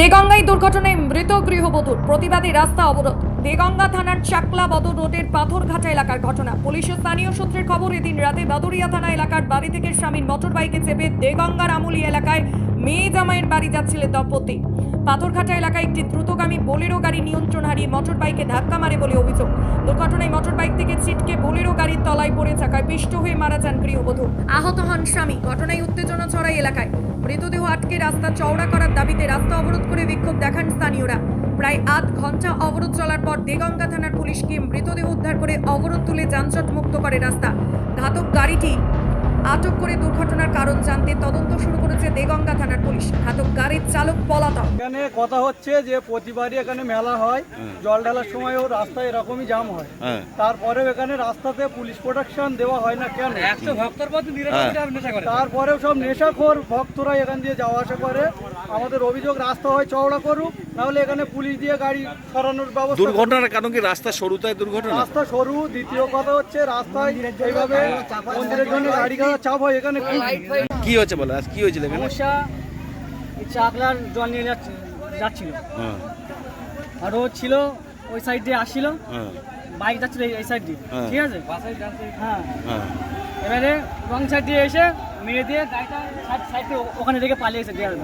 দেগঙ্গায় দুর্ঘটনায় মৃত গৃহবধূর প্রতিবাদী রাস্তা অবরোধ। দেগঙ্গা থানার চাকলা বদর রোডের পাথরঘাটা এলাকার ঘটনা। পুলিশের স্থানীয় সূত্রের খবর, এদিন রাতে বাদুরিয়া থানা এলাকার বাড়ি থেকে স্বামীর মোটর বাইকে চেপে দেগঙ্গার আমুলি এলাকায় মেয়ে জামাইয়ের বাড়ি যাচ্ছিলেন দম্পতি। পাথরঘাটা এলাকায় একটি দ্রুতগামী বোলেরো গাড়ি নিয়ন্ত্রণ হারিয়ে মোটর বাইকে ধাক্কা মারে বলে অভিযোগ। দুর্ঘটনায় মোটর বাইক থেকে ছিটকে বোলেরো গাড়ির তলায় পড়ে চাকায় পিষ্ট হয়ে মারা যান গৃহবধূ। আহত হন স্বামী। ঘটনায় উত্তেজনা ছড়ায় এলাকায়। মৃতদেহ আটকে রাস্তা চওড়া করার দাবিতে রাস্তা অবরোধ করে বিক্ষোভ দেখান স্থানীয়রা। প্রায় আধ ঘণ্টা অবরোধ চলার পর দেগঙ্গা থানার পুলিশকে মৃতদেহ উদ্ধার করে অবরোধ তুলে যানজট মুক্ত করে রাস্তা। ঘাতক গাড়িটি আটক করে দুর্ঘটনার কারণ জানতে তদন্ত শুরু করেছে দেগঙ্গা থানার পুলিশ। ঘাতক গাড়ির চালক পলাতক। এখানে কথা হচ্ছে যে প্রতিবারই এখানে মেলা হয় জল ঢালার সময়ও রাস্তায় এরকমই জাম হয়। হ্যাঁ। তারপরেও এখানে রাস্তাতে পুলিশ প্রোটেকশন দেওয়া হয় না কেন? একশো ভক্তর পথে হ্যাঁ। নেশা করে। তারপরেও সব নেশাখোর ভক্তরা এখান দিয়ে যাওয়া আসা করে। আমাদের অভিযোগ রাস্তা হয় চওড়া করুক নাহলে এখানে পুলিশ দিয়ে গাড়ি সরানোর ব্যবস্থা দুর্ঘটনার কারণ কি রাস্তা সরুতায় দুর্ঘটনা? রাস্তা সরু দ্বিতীয় কথা হচ্ছে রাস্তায় এইভাবে মন্দিরের জন্য গাড়ি চাপ হয় এখানে কি? হচ্ছে বলো আজ কি হয়েছিল এখানে? সমস্যা চাকলার জল নিয়ে যাচ্ছে যাচ্ছিল। হ্যাঁ। আর ও ছিল ওই সাইড দিয়ে আসছিল। হ্যাঁ। বাইক যাচ্ছিল এই- সাইড দিয়ে। হ্যাঁ। ঠিক আছে? হ্যাঁ। হ্যাঁ। এবারে রং সাইড দিয়ে এসে মেরে দিয়ে গাড়িটা সাইড সাইড ওখানে রেখে পালিয়ে গেছে দেওয়ার